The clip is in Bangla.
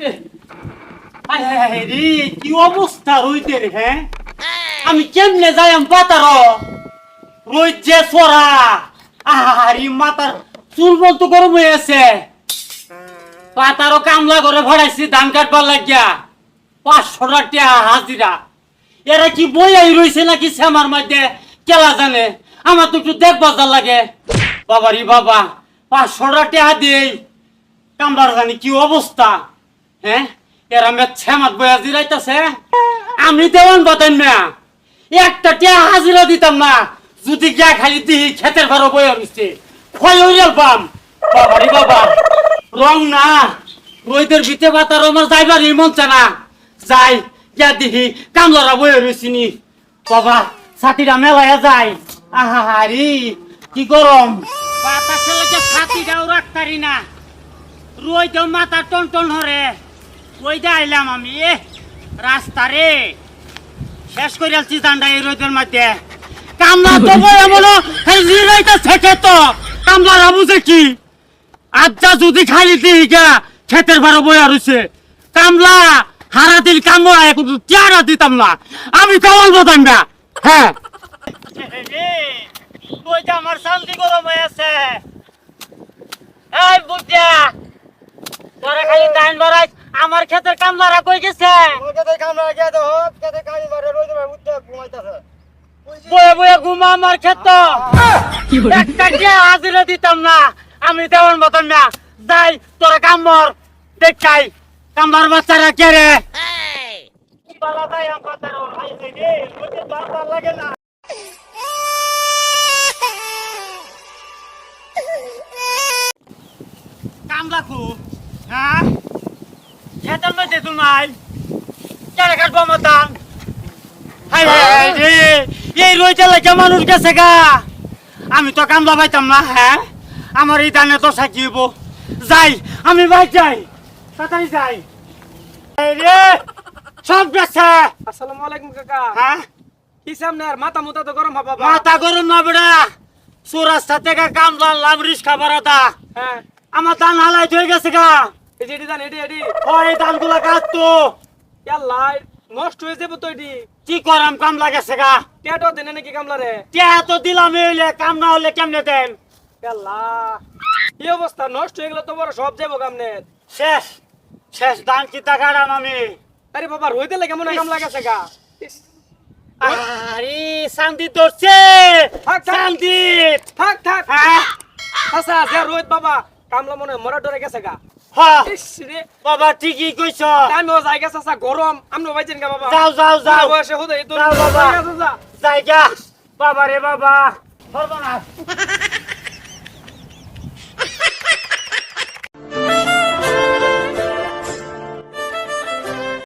রে, কি অবস্থা রইতে রে হ্যাঁ? আমি কেমনে যাই আমি পাতার? রোজ যে সরা। আহারি মাতার চুল বলতো গরম হয়ে আছে পাতারও কামলা করে ভরাইছি, ধান কাটবার লাগিয়া। পাঁচশো টাকা হাজিরা। এরা কি আই রইছে নাকি শ্যামার মধ্যে? কেলা জানে। আমার তো একটু দেখ বাজার লাগে। বাবারি বাবা, পাঁচশো টাকা দিই কামলার জানি কি অবস্থা? হ্যাঁ এরা মে শ্যামাত বই হাজিরাইতেছে আমি দেওয়ান বাতাম না একটা টিয়া হাজিরা দিতাম না, যদি গিয়া খালি দিই খেতের বই হইছে খয় হইয়াল পাম বাবারি বাবা। রং না। রইদের ভিতে বাতার আমার যাইবার মন চায় না। যাই, গিয়া দিহি কামলারা বই রইছিনি। বাবা, ছাতিটা মেলায়া যায় আহা হারি কি গরম। বাতাসের লাগে ছাতিটাও রাখতারি না। রই তো মাথা টন টন হরে। ওই দে আইলাম আমি? এ রাস্তা রে। শেষ করে আসছি দান্ডা এই রোদের মধ্যে কামলা তো বই এমন রইতে থেকে তো কামলা বুঝে কি? আজ্জা যদি খালি দিই গা ক্ষেতের বারো বইয়া রয়েছে কামলা হারা দিল কামড়া এখন টিয়ারা দিতাম না। আমি কামাল বতাম না হ্যাঁ। বইটা আমার শান্তি গরম হয়ে আছে। এই বুঝা তোরা খালি দাইন বাড়াই আমার ক্ষেতের কামলারা কই গেছে? বয়ে বয়ে ঘুমা আমার ক্ষেত। একটা টিয়া হাজিরা দিতাম না আমি দেওয়ার মতন না। যাই তোরা কামর দেখাই। কামবার বাচ্চারা কে রে? লাগে না। কাম রাখু হ্যাঁ? মধ্যে তোমায় কাটবো হাই হাই রে এই রইতে লাগে মানুষ গেছে গা আমি তো কামলা পাইতাম না হ্যাঁ আমার এই দানে তো সাকিব যাই আমি ভাই যাই তাড়াতাড়ি যাই রে সব গেছে আসসালামু আলাইকুম কাকা হ্যাঁ কি সামনে আর মাথা মুতা তো গরম হবে মাথা গরম না বেড়া সুরাস্তা থেকে কামলা লাভ রিস্কা বাড়াতা হ্যাঁ আমার দান হালাই হয়ে গেছে গা এই যে এটি জান এটি এটি। ওই ধানগুলা কাটতো ইয়াল্লা নষ্ট হয়ে যাব তো এটি। কি করাম কাম লাগেছে গা। টেটো দেনে নাকি কামলা রে? কে তো দিলাম হইলে কাম না হলে কেমনে দেন? ইয়াল্লা এই অবস্থা? নষ্ট হয়ে গেলে তো বড় সব যাব কামনে। শেষ শেষ ধান কিতা কাটাম আমি? আরে বাবা রইতে লাগে মনে হয় কামলা গেছে গা? আরে শান্তি ধরছে। থাক, থাক। শান্তি। থাক থাক। আচ্ছা যে রোহিত বাবা কামলা মনে হয় মরা ডরে গেছে গা। বাবা ঠিকই কইছ। আমিও যাই গেছে আচ্ছা গরম। আমি পাইছেন গা বাবা। যাও যাও যাও। বয়সে হুদে এই তো বাবা। জায়গা বাবা রে বাবা। সর্বনাশ